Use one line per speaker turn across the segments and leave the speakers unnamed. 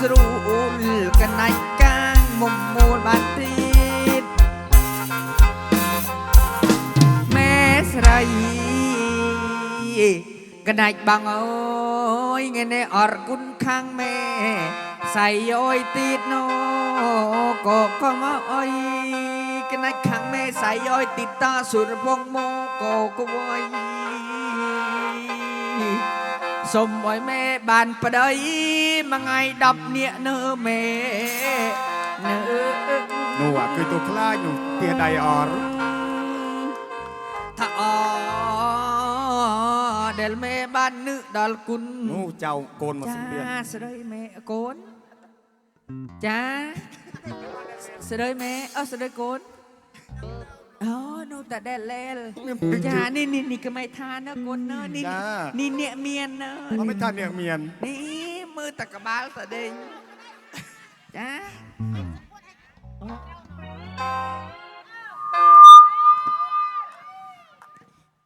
ស្រួលកណៃកាងមុំមូលបានទៀតម៉ែស្រីកណៃបងអើយថ្ងៃនេះអរគុណខាងម៉ែសៃអើយទៀតណូក៏កងអើយកណៃខាងម៉ែសៃអើយទីតាសុរពងមកក៏គួយសុំឲ្យម៉ែបានប្តី มาไงดับเนี่ยเนอเมเนอ หนูอะคือตัวคล้ายหนูเตียใดออ
ร
ถ้าออเดลเมบ้านนึดอลกุน
หนูเจ้าโก
นมา
สิบเดือน
สะเดยเมโกนจ้าสะเดยเมเออสะเดยโกนอ๋อโนแต่แดลเลลจ้านี่นี่นี่ก็ไม่ทานนะโกนเนอะนี่นี่นี่เนี่ยเมียนเนอะไม่ทานเนี่ยเมียนนี่ មើលតែក្បាលសាដេញចា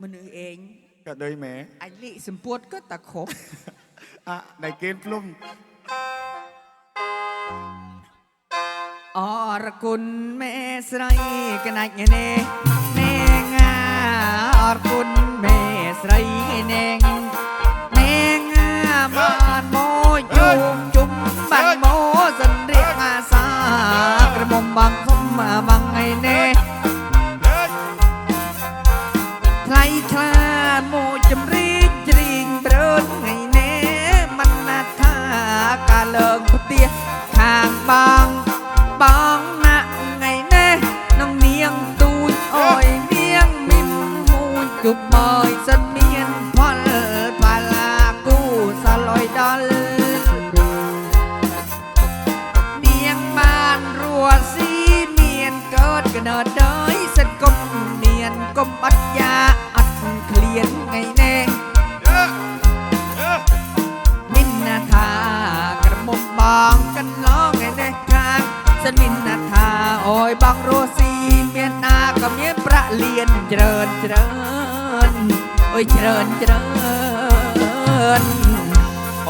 មនុស្សឯងក៏ដូចម៉ែអញលីសម្ពួតក៏តែគ្រប់អ่ะតែគេភ្លុំអរគុណមេស្រីកណាច់នេះនាងអរគុណមេស្រីនាង ងជុំបាត់មោសិនរៀបអាសាក្រមុំបងសុំបងឯណែថ្លៃថ្លាមកជំរីកជ្រីងព្រើនថ្ងៃណែមិនណាថាកាលើងផ្ទះខាងបង លៀនច្រើនច្រើនអើយច្រើនច្រើន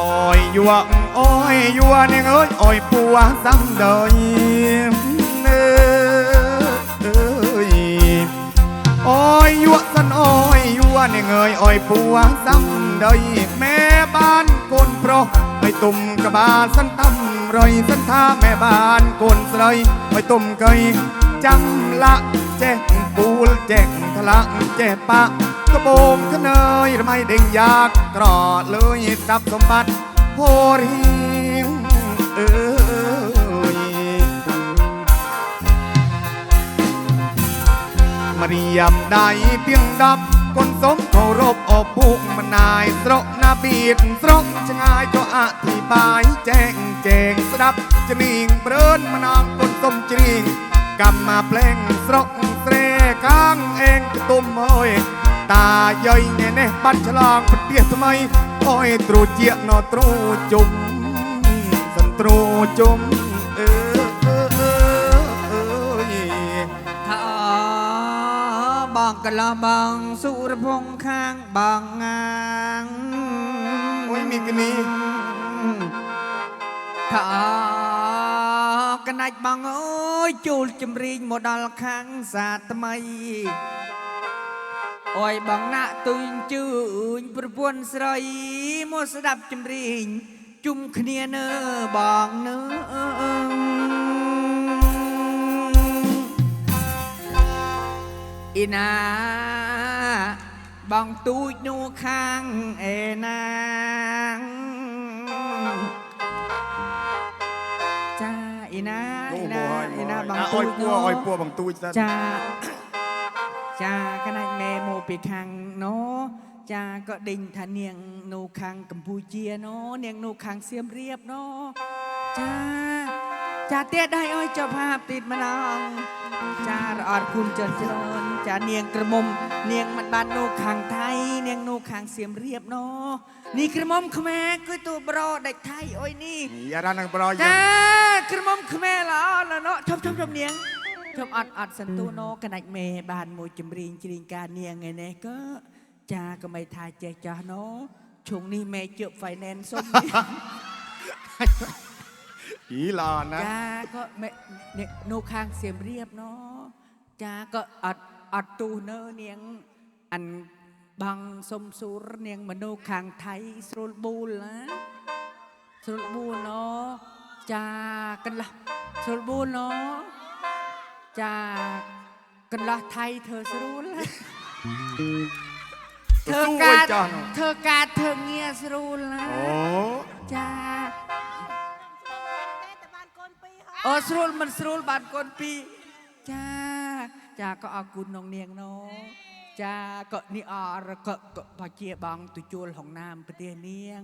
អើយយួរអើយយួរនាងអើយអើយពួរសំដោយអើយអើយយួរសិនអើយយួរនាងអើយអើយពួរសំដោយម៉ែបានកូនប្រុសឲ្យទុំក្បាលសិនតាំរយសិនថាម៉ែបានកូនស្រីឲ្យទុំកៃចាំលាក់ចេះ ពូលចេះថ្លាក់ចេះបាក់ក្បូងខ្នើយរមៃដេញយ៉ាកក្រលើយស្ដាប់សម្បត្តិហូរៀងអើយមរៀមដៃទៀងដាប់កូនសុំគោរពអពុកម្នាយស្រកណាបៀតស្រកឆ្ងាយក៏អធិប្បាយចែងចែងស្ដាប់ច្រៀងព្រឿនម្នងកូនសុំច្រៀងកម្មមកភ្លេងស្រក ស្រែកាងអេងទុំអើយតាយាយនេះនេះបាត់ឆ្លងផ្ទះថ្មីអើយទ្រូជាណទ្រូជុំសន្ទ្រូជុំអឺអឺអឺអឺ
ថាបងកន្លងបងសុរពងខាងបងងាង
អុយមីគនី
ថា កណាច់បងអើយជួលចម្រៀងមកដល់ខាងសាថ្មីអើយបងណាក់ទុញជឿញប្រពន្ធស្រីមកស្ដាប់ចម្រៀងជុំគ្នានៅបងនៅអ៊ីណាបងទូចនោះខាងអេណាង ចាអ៊ីណា
អូ
អ៊ី
ប
ណា
ហើយ
អ៊ីណាបង
អើយពួរអើយពួរបងទូចសិន
ចាចាកណាច់ម៉ែមកពីខាងណូចាក៏ដេញថានាងនៅខាងកម្ពុជាណូនាងនៅខាងសៀមរាបណូចា ចាទៀតដៃអើយចុះហាពីតម្ដងចារអត់គុណចិនច្រើនចានាងក្រមុំនាងមិនបាននោះខាងថៃ នាងនោះខាងសៀមរាបណោះនេះក្រមុំខ្មែរគឺតួប្រដេចថៃអុយនេះ
យ៉ារ៉ានឹងប្រយ
ចាក្រមុំខ្មែរល្អណាស់ណោះឈប់ឈប់ឈប់នាងឈប់អត់អត់សន្ទូណោកណាច់មេបានមួយចម្រៀងច្រៀងការនាងឯនេះក៏ចាកុំឯថាចេះចាស់ណោឈុងនេះមេជើប finance សុំ នេះ
អ៊ីឡាណា
ចាក៏មេនេះនៅខាងសៀមរាបណោចាក៏អត់អត់ទូនៅនាងអានបងសុំស៊ូរនាងមនុស្សខាងថៃស្រួលប៊ូលណាស្រួលប៊ូលណោចាកន្លះស្រួលប៊ូលណោចាកន្លះថៃធ្វើស្រួលណាធ្វើការ
ចាស់នោះ
ធ្វើការធ្វើងារស្រួលណា
អូ
ចា អូស្រួលមិនស្រួលបានកូនពីរចាចាក៏អរគុណនងនាងណូចាក៏នេះអរក៏ក៏បជាបងទៅជួលហងណាមប្រទេសនាង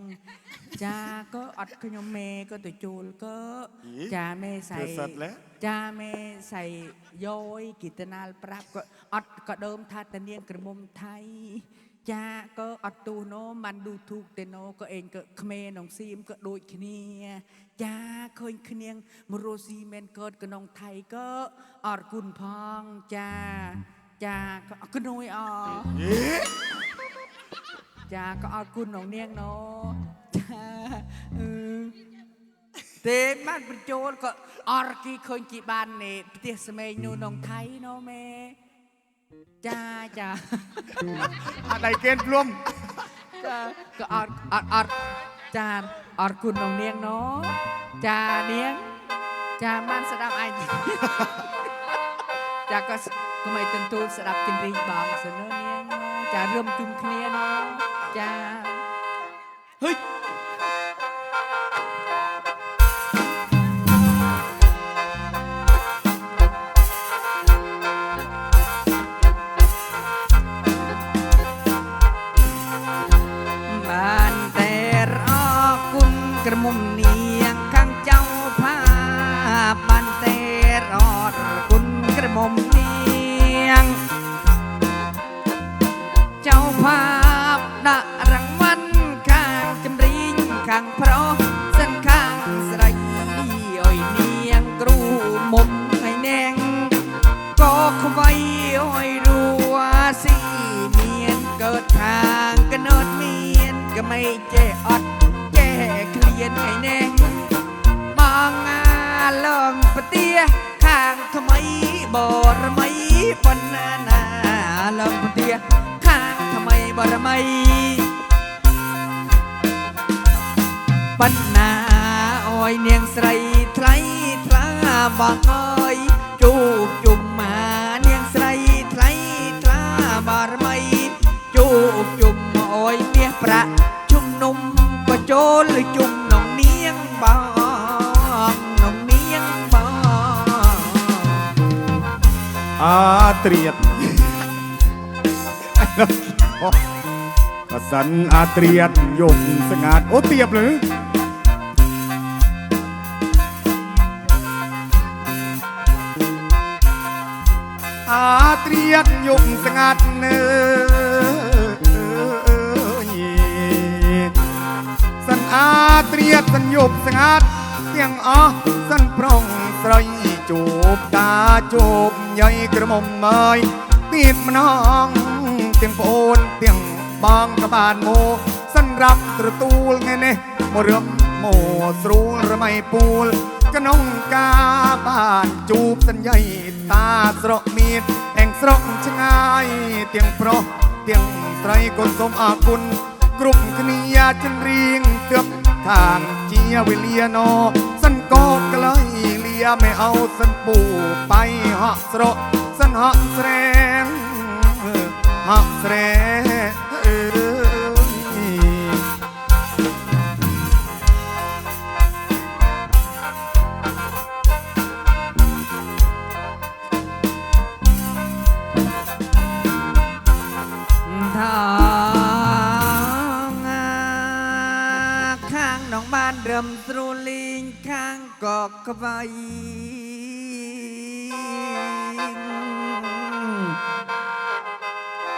ចាក៏អត់ខ្ញុំមេក៏ទៅជួលក៏ចាមេ
សៃ
ចាមេសៃយោយគិតណាលប្រាប់ក៏អត់ក៏ដើមថាតនាងក្រមុំថៃ ចាក៏អត់ទូណូមិនឌូធូកទេណូក៏អេងក៏ក្មេនងសៀមក៏ដូចគ្នា ចាឃើញគ្នាងមរោស៊ីមែនកើតក្នុងថៃក៏អរគុណផងចាចាក៏អរគុណអើយអ
យេ
ចាក៏អរគុណនងនាងណូចាអឺទេបានបញ្ចូលក៏អរគីឃើញជីបាននេះផ្ទះស្មេងនោះនងថៃណូមេ ចាចា
អត់ដៃគេនភ្លុំ
ចាក៏អត់អត់អត់ចាអរគុណនងនាងណូចានាង ចាបានស្ដាប់អញចាក៏ស្ក៏មិនទន្ទូលស្ដាប់ជំរីងបងសិនណានាងណូចារឹមជុំគ្នាណូចា គុណក្រមុំនាង លជុំនងនាងបងនងនាងបង
អាត្រៀតកសិនអាត្រៀតយំស្ងាត់អូទៀបលើអាត្រៀតយំស្ងាត់នៅ ត្រៀតសិនយប់ស្ងាត់ទាំងអស់សិនប្រុងស្រីជួបតាជួបយាយក្រមុំអើយទៀតម្នងទាំងប្អូនទាំងបងក៏បានមកសម្រាប់ទទួលថ្ងៃនេះមករឹបមកស្រួលរមៃពូលក្នុងការបានជួបសញ្ញ័យតាស្រកមៀតអែងស្រកឆ្ងាយទាំងប្រុសទាំងស្រីកូនសូមអរគុណគ្រប់គ្នាចិនរៀងទើប ทางเจียวิเลียนอ สันก็ไกลเลียไม่เอาสันปู่ไปหะสระสันหะแสง
หะแสง ងនងបានរឹមស្រួលលេងខាងក៏ក្បៃ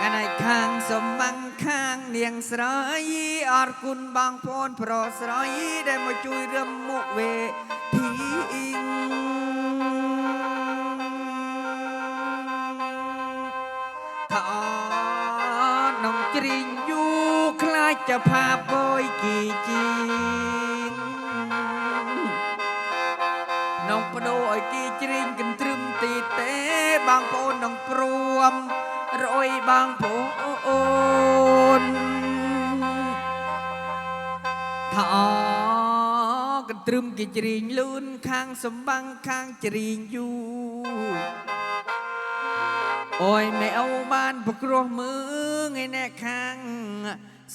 កណៃខាងសំបាំងខាងនាងស្រ័យអរគុណបងប្អូនប្រុសស្រីដែលមកជួយរឹមមុខវេធីថានំជ្រីងយូខ្លាចจะพาប យគីជីងនំបដូរឲ្យគីជ្រីងកន្ទ្រឹមទីទេបងប្អូននំព្រួមរយបងប្អូនថាកន្ទ្រឹមគីជ្រីងលូនខាងសំបាំងខាងជ្រីងយូអូយមិនអូបានប្រគ្រោះមើងឯអ្នកខាង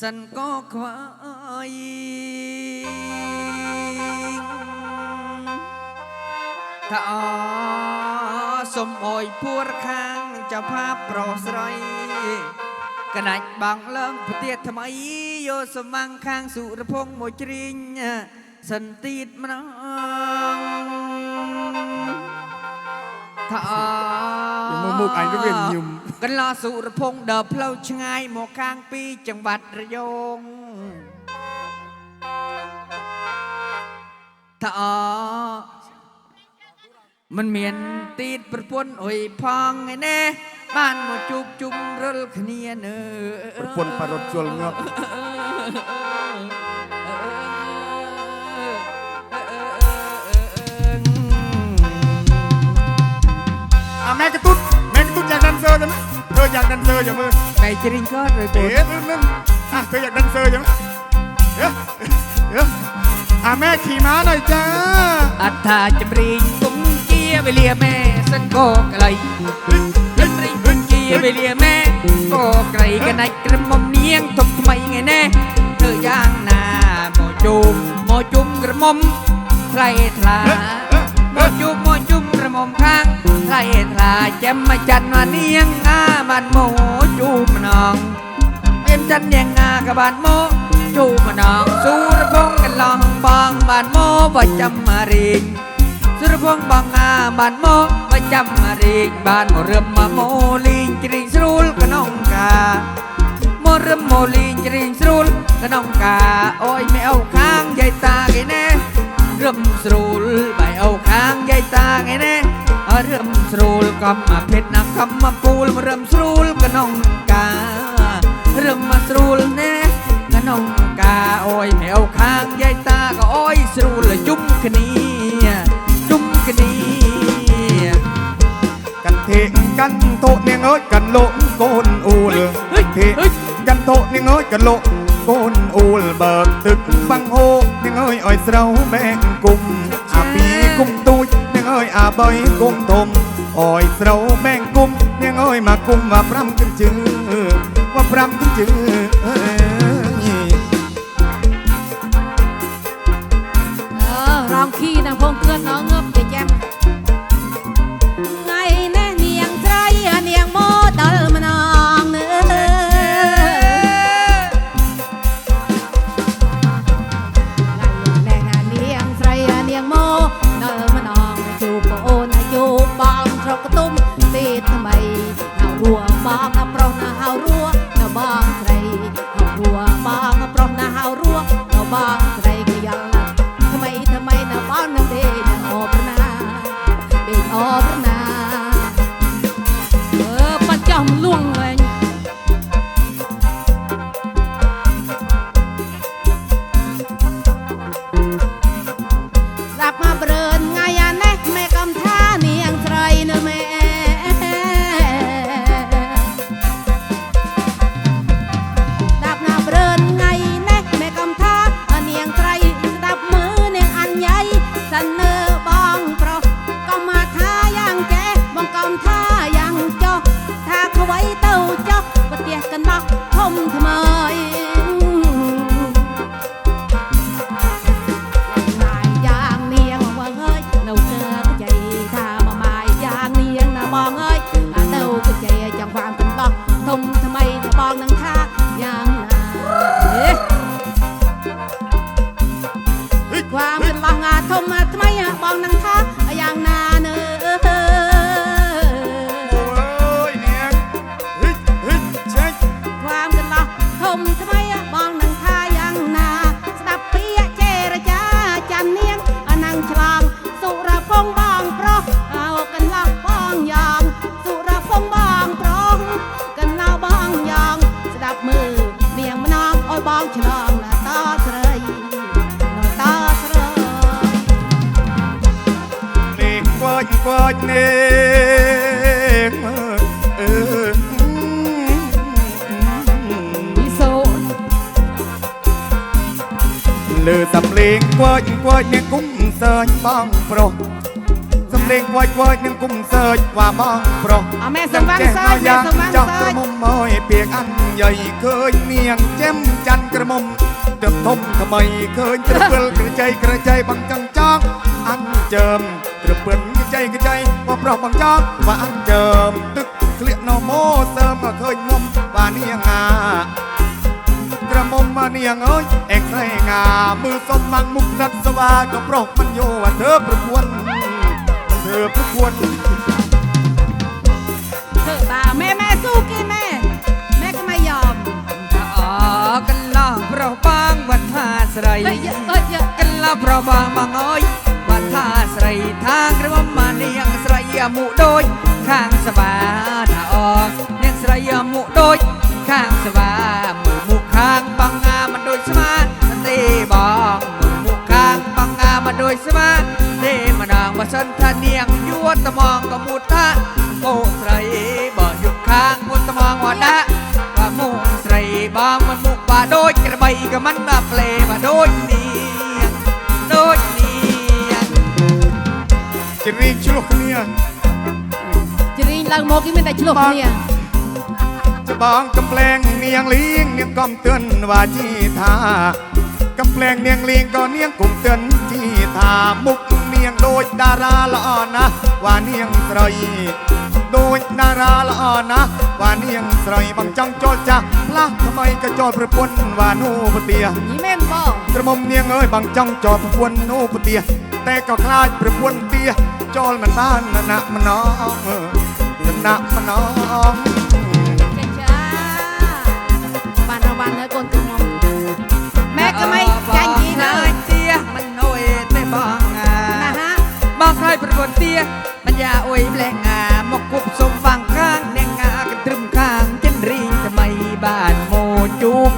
សិនក៏ខ្វាយថាអសុំអើយពួរខាងចៅផាប្រុសស្រីកណាច់បងឡើងប្រទៀតថ្មីយកសំាំងខាងសុរភងមកជ្រីងសិនទីតម្ដងថាអ
មើលមុខអញក៏វាញឹម
កន្លងសុរភងដើរផ្លូវឆ្ងាយមកខាងពីចង្វាត់រយងថាអมันមានទីតប្រពន្ធអុយផងឯនេះបានមកជួបជុំរិលគ្នានៅ
ប្រពន្ធបរត់ជលងប់ เซอร์ใช่ไหมเธออยากดันเซอร์ยังมือ
ในจริงก็
เล
ย
ตัวเอ๊ะนึงอะเธออยากดันเซอร์ใช่ไหมเอ๊ะเอ๊ะอะแม่ขี่ม้าหน่อยจ้า
อัฐาจำรีตุ้งเกียไปเลียแม่สันโกไกลจำรีตุ้งเกียไปเลียแม่โกไกลกันในกระหมอมเนียงทบทำไมไงแน่เธอย่างนาหมอจุ่มหมอจุ่มกระหมมใครทลาหมอจุ่มหมอจุ่มกระหมมข้างใครทลาแจ่มมาจัด បានមោជូមណងមានច័ន្ទយ៉ាងណាក៏បានមោជូមណងសុរពងកន្លងបងបានមោប្រចាំរីងសុរពងបងណាបានមោប្រចាំរីងបានមករឹមមកមោលីងជ្រីងស្រួលក្នុងការមករឹមមោលីងជ្រីងស្រួលក្នុងការអូយមិនអូខាងយាយតាគេណែរឹមស្រួលបាយអូខាងយាយតាគេណែ រឹមស្រួលកំភេទណាកំមកពូលរឹមស្រួលក្នុងការឹមមកស្រួលណែក្នុងការអូយមែវខាងយាយតាក៏អូយស្រួលជុំគ្នាជុំគ្នា
កាន់ទេកាន់ទោនាងអើយកាន់លោកកូនអ៊ូលទេកាន់ទោនាងអើយកាន់លោកកូនអ៊ូលបើកទឹកបាំងហូកនាងអើយឲ្យស្រោបែកគុំអាពីគុំទូ អើយអាបុយគុំទុំអើយស្រូវម៉ែងគុំនាងអើយមកគុំមកប្រាំគឹមជើមកប្រាំគឹមជើរងខីណាងពងគឿនងើបជាចាំ បងឆ្លងណាតាស្រីតាស្រីនេះខ្វាច់ខ្វា
ច់នេះអឺលើសំលេងខ្វាច់ខ្វាច់នេះគុំសើញបងប្រុស ភ្លេងវ៉ៃវ៉ៃនឹងគុំសើចថាបងប្រុស
អមែសំវងសើចមែសំវង
សើច
ចោះ
ក្រមុំមកពីកអញយាយឃើញនាងចិមច័ន្ទក្រមុំទៅធំថ្មីឃើញត្រពិលក្រចៃក្រចៃបងចង់ចង់អញជើមត្រពិលក្រចៃក្រចៃបងប្រុសបងចង់ថាអញជើមទឹកក្លៀកណោមោសើមក៏ឃើញមុំថានាងអាក្រមុំមកនាងអើយអេងស្រីងាមើលសុំមកមុខស្ដិតស្វាក៏ប្រុសមិនយោអាធ្វើប្រគួន ធមិនធ្វើប្រពន្ធ
ធ្វើតាแม่แม่สู้គេแม่แม่ก็ไม่ยอม
អកន្លោះប្រុសបងវត្ថាស្រី
เฮ้ยเยอะเอ้ยเยอะ
កន្លោះប្រុសបងបងអើយវត្ថាស្រីថាក្រមុំមកនាងស្រីអាមុដូចខាងសបាថាអងនាងស្រីអាមុដូចខាងសបាមើលមុខខាងបងងាមិនដូចស្មាទេបង ម្ដងបើសិនថានាងយួរត្មងក៏មុតថាអូស្រីបើយុគខាងមុតត្មងវដាបើមុខស្រីបងមិនមុខបាដូចក្របីក៏មិនបាផ្លេបាដូចនាងដូចនាង
ជ្រីកឆ្លោះគ្នា
ជ្រីងឡើងមកគេមានតែឆ្លោះគ្នា
ច្បងកំប្លែងនាងលៀងនាងកំទឿនว่าជីថាកំប្លែងនាងលៀងក៏នាងគុំទឿនជីថាមុខ នាងដូចតារាល្អណាស់វ៉ានាងស្រីដូចតារាល្អណាស់វ៉ានាងស្រីបងចង់ចូលចាស់ផ្លាស់ថ្មីក៏ចូលប្រពន្ធវ៉ានូពទា
យីមែនបង
ក្រមុំនាងអើយបងចង់ចូលប្រពន្ធនូពទាតែក៏ខ្លាចប្រពន្ធទាចូលមិនបានណាក់ម្ណងណាក់ម្ណ
ង បងខ្លាចប្រពន្ធទៀបញ្ញាអុយប្លែងអាមកគប់សុំបាំងខាងនាងអាកត្រឹមខាងចិនរីងថ្មីបានមកជួបជុំថ្ងៃ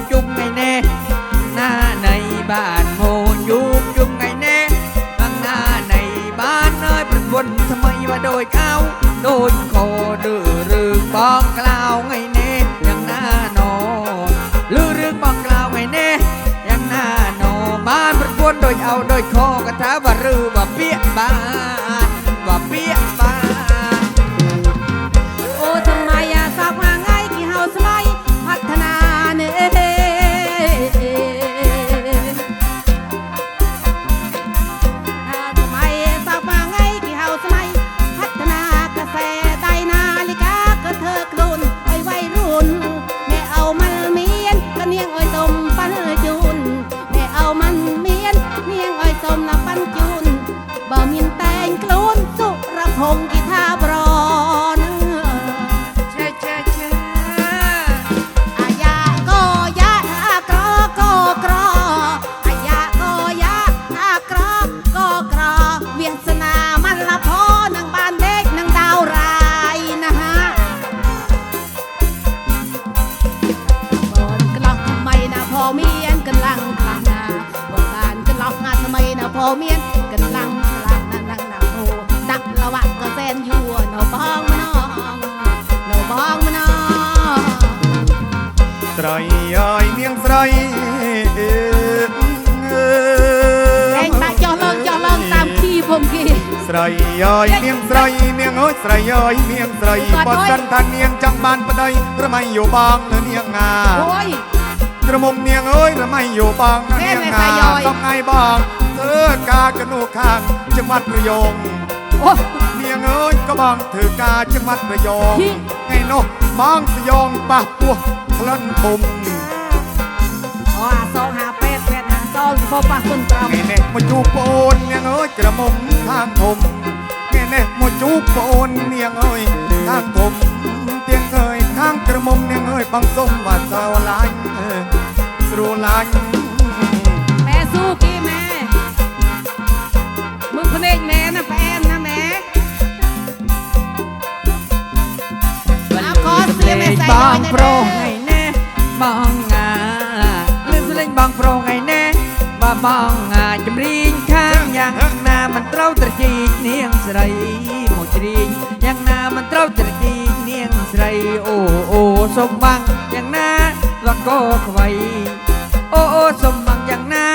ស្រីអើយនាងស្រី
ឯងបាក់ចុះឡើងចុះឡើងតាមគីផងគេ
ស្រីអើយនាងស្រីនាងអើយស្រីអើយនាងស្រីបើសិនថានាងចង់បានប្តីរមៃយោបងនៅនាងណា
អូយ
ក្រមុំនាងអើយរមៃយោបងនៅនាង
ណា
សំថ្ងៃបងធ្វើការកនោះខាងចង្វាត់ប្រយង
អូ
នាងអើយក៏បងធ្វើការចង្វាត់ប្រយ
ង
ថ្ងៃនោះបងប្រយងប៉ះពោះ ផ្លត់ភូមិ
អូអាសងហាពេតពេតហាសោលសុផប៉ះគុនត្រ
មនេះមកជួបប្អូននាងអើយក្រមុំខាងធំនេះនេះមកជួបប្អូននាងអើយខាងធំទៀងឃើញខាងក្រមុំនាងអើយបងសុំវ៉ាសោឡាញ់ស្រួលឡាញ់
ម៉ែស៊ូគីម៉ែមើលភ្នែកម៉ែណាប្អែមណាម៉ែ
អាកោស្លៀមឯងបងប្រុស បងអាលឺសំឡេងបងប្រុសថ្ងៃណែបើបងអាចម្រៀងខាងយ៉ាងណាមិនត្រូវត្រជីកនាងស្រីមកជ្រៀងយ៉ាងណាមិនត្រូវត្រជីកនាងស្រីអូអូសុំបាំងយ៉ាងណាវាក៏ខ្វៃអូអូសុំបាំងយ៉ាងណា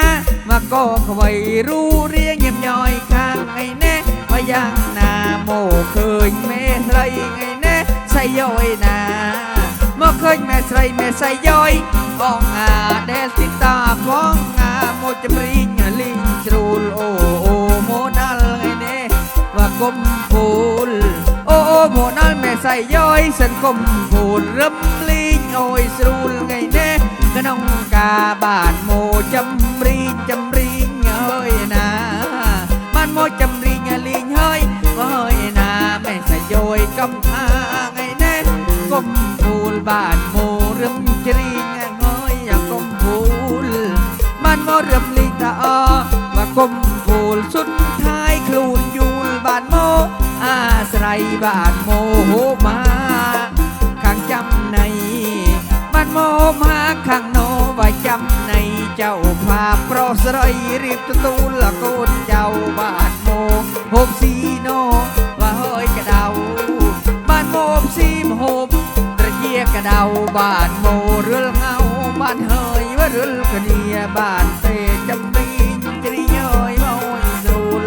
វាក៏ខ្វៃរូរៀងញឹកញយខាងថ្ងៃណែបើយ៉ាងណាមកឃើញមេត្រីថ្ងៃណែសយយណា មកឃើញមេស្រីមេសៃយោយបងអាដែលទីតាបងអាមកចម្រៀងលីងជ្រូលអូអូមកដល់ថ្ងៃនេះว่าគុំពូលអូអូមកដល់មេសៃយោយសិនគុំពូលរឹមលីងអូយស្រួលថ្ងៃនេះក្នុងការបានមកចម្រៀងចម្រៀងហើយណាបានមកចម្រៀងលីងហើយហើយណាមេសៃយោយកំថាថ្ងៃនេះគុំ บ้านโมเริ่มจรีงง้อยอยากกมพูลมันโมเริ่มลิตาออว่ากมพูลสุดท้ายคลูนยูลบ้านโมอาสไรบ้านโมโหมาข้างจำในบ้านโมมาข้างโนว่าจำในเจ้าภาพเพราะสไรรีบตูลละกูนเจ้าบ้านโมหฮบสีโนว่าเฮ้ยกระเดาบ้านโมบสีโฮบ ហើយកដៅបានមកផ្ស៊ីមហូបត្រជាកដៅបានមករឿលងៅបានហើយវារឿលគ្នាបានទេចំរីងជ្រីយយមកស្រួល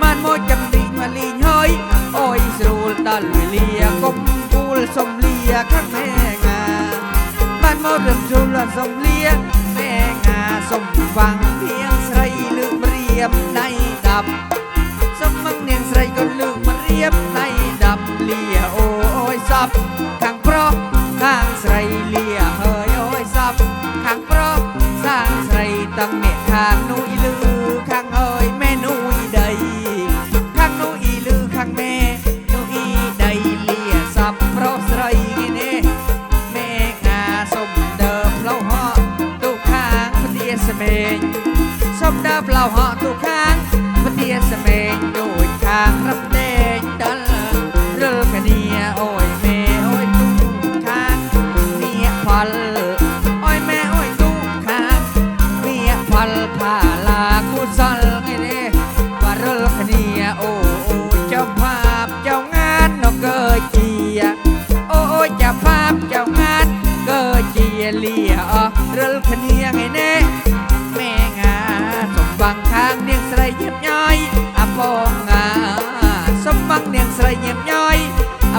បានមកចំរីងមកលីងហើយអយស្រួលដល់វេលាកុំគូលសំលាខាងមេងាបានមករំជុលសំលាមេងាសំវាំងធៀងស្រីលើករៀបដៃដាប់សំ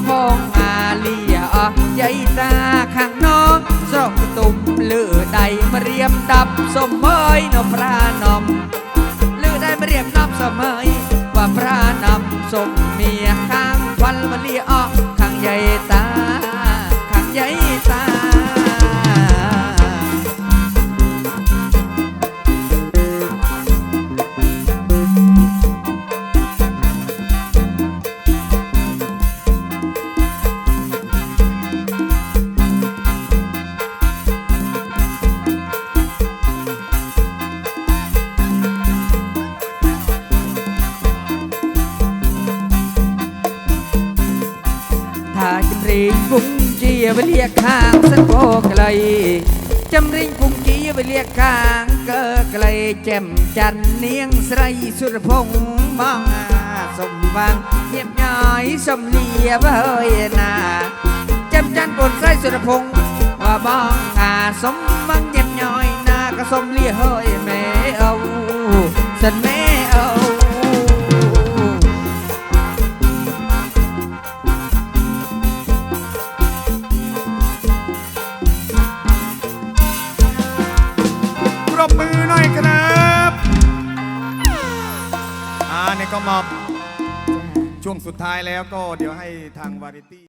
อะปองอาเลียอใหญ่ตาข้างน้องสรกตุ่มลือใดมาเรียมดับสมเมยนพระนมลือได้มาเรียมนับสมเมยว่าพระนำสมเมียข้างวันมาเลียอข้างใหญ่ตา រីងពុងជាវេលាខាងសិទ្ធោក្លីចម្រៀងពុងជាវេលាខាងកើក្លីចិមច័ន្ទនាងស្រីសុរភងមកសុំបានញៀបញយសំលៀបហើយណាចិមច័ន្ទកូនស្រីសុរភងបងអាសុំមកញៀបញយណាក៏សុំលៀហើយមេអូសិនមេ ก็ม
ช่วงสุดท้ายแล้วก็เดี๋ยวให้ทางวาไรตี้